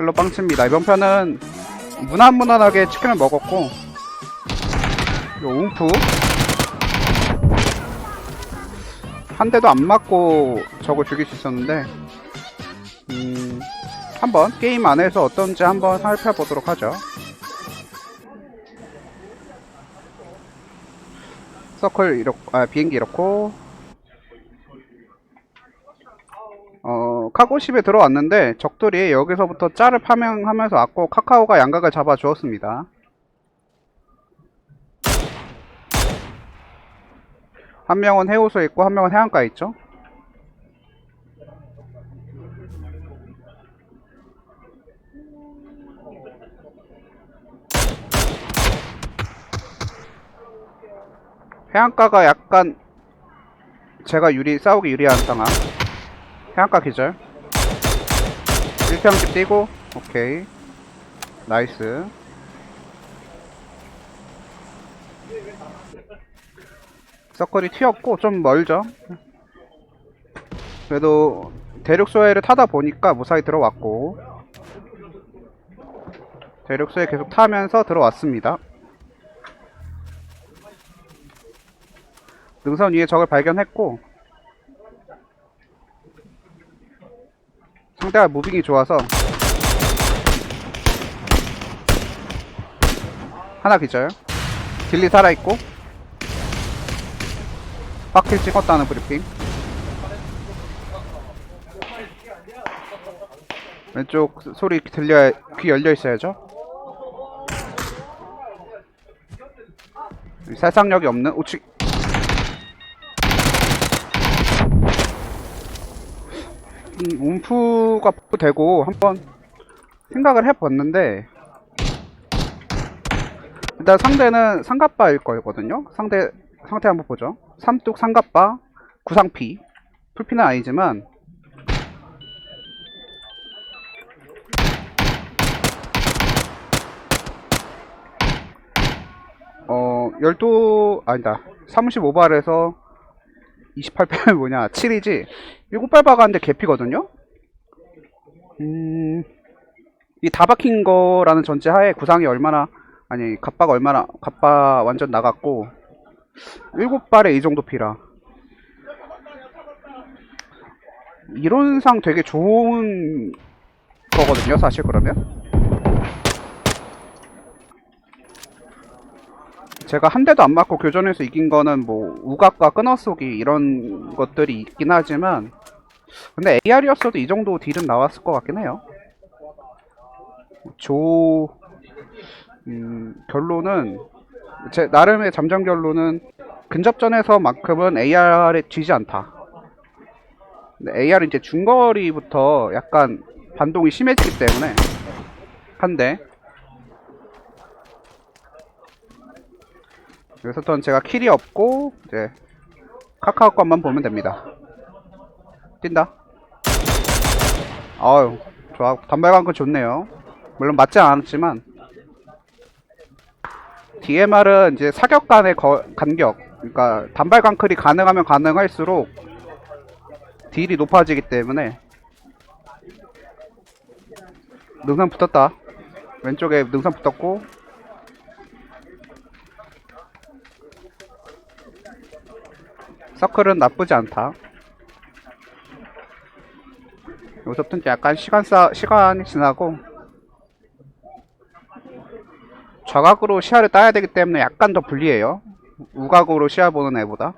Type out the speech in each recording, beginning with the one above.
헬로 빵칩니다. 이번 편은 무난무난하게 치킨을 먹었고 요 웅프 한 대도 안 맞고 저걸 죽일 수 있었는데 음, 한번 게임 안에서 어떤지 한번 살펴보도록 하죠. 서클 이렇고 아 비행기 이렇고 어 카고십에 들어왔는데 적들이 여기서부터 짤을 파밍하면서 왔고 카카오가 양각을 잡아 주었습니다. 한 명은 해우소에 있고 한 명은 해안가에 있죠. 해안가가 약간 제가 유리 싸우기 유리한 상황. 해안가 기절. 1평집 뛰고 오케이. 나이스. 서클이 튀었고 좀 멀죠. 그래도 대륙 소해를 타다 보니까 무사히 들어왔고 대륙 소해 계속 타면서 들어왔습니다. 능선 위에 적을 발견했고 상대가 무빙이 좋아서. 하나 기절 딜리 살아있고. 바퀴 찍었다는 브리핑. 왼쪽 소리 들려야 귀 열려 있어야죠. 살상력이 없는 우측 움프가 되고 한번 생각을 해봤는데 일단 상대는 상갑바일 거거든요. 상대 상태 한번 보죠. 삼뚝 상갑바 구상피 풀피는 아니지만 어 12, 아니다 35발에서 28발이 뭐냐 7이지? 7발 박았는데 개피거든요? 음... 이 다 박힌 거라는 전제 하에 구상이 얼마나 아니 갑바가 얼마나 갑바 완전 나갔고 7발에 이 정도 피라. 이론상 되게 좋은 거거든요 사실 그러면 제가 한 대도 안 맞고 교전에서 이긴 거는 뭐 우각과 끊어쏘기 이런 것들이 있긴 하지만 근데 AR이었어도 이 정도 딜은 나왔을 것 같긴 해요. 조 음, 결론은 제 나름의 잠정 결론은 근접전에서만큼은 AR에 쥐지 않다. 근데 AR은 이제 중거리부터 약간 반동이 심해지기 때문에 한 대. 여기서부터는 제가 킬이 없고 이제 카카오 것만 보면 됩니다. 뛴다. 아유, 좋아. 단발광크 좋네요. 물론 맞지 않았지만 DMR은 이제 사격 간의 거- 간격, 그러니까 단발 강클이 가능하면 가능할수록 딜이 높아지기 때문에 능선 붙었다. 왼쪽에 능선 붙었고 서클은 나쁘지 않다. 여기서부터 약간 시간 싸, 시간이 지나고 좌각으로 시야를 따야 되기 때문에 약간 더 불리해요. 우각으로 시야 보는 애보다.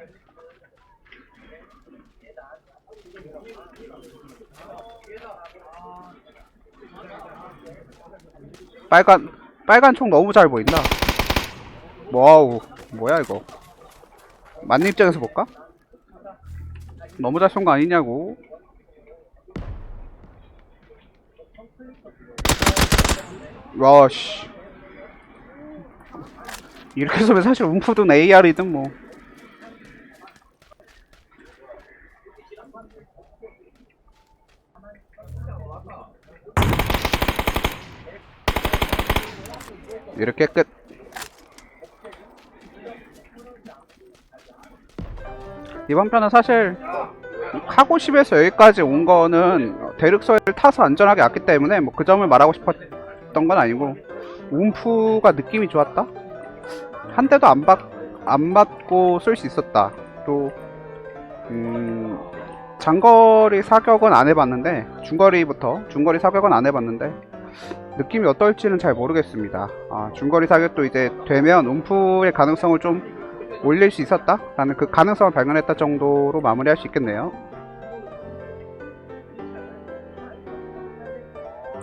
빨간 빨간 총 너무 잘 보인다. 와우 뭐야 이거? 만님 입장에서 볼까? 너무 잘 쏜 거 아니냐고. 와, 씨. 이렇게 쏘면 사실 움프든 AR이든 뭐. 이렇게 끝. 이번 편은 사실 카고십에서 여기까지 온 거는 대륙서를 타서 안전하게 왔기 때문에 뭐 그 점을 말하고 싶었던 건 아니고 움프가 느낌이 좋았다. 한 대도 안 받, 안 맞고 쏠 수 있었다. 또 음, 장거리 사격은 안 해봤는데 중거리부터 중거리 사격은 안 해봤는데 느낌이 어떨지는 잘 모르겠습니다. 아, 중거리 사격도 이제 되면 움프의 가능성을 좀 올릴 수 있었다? 라는 그 가능성을 발견했다 정도로 마무리할 수 있겠네요.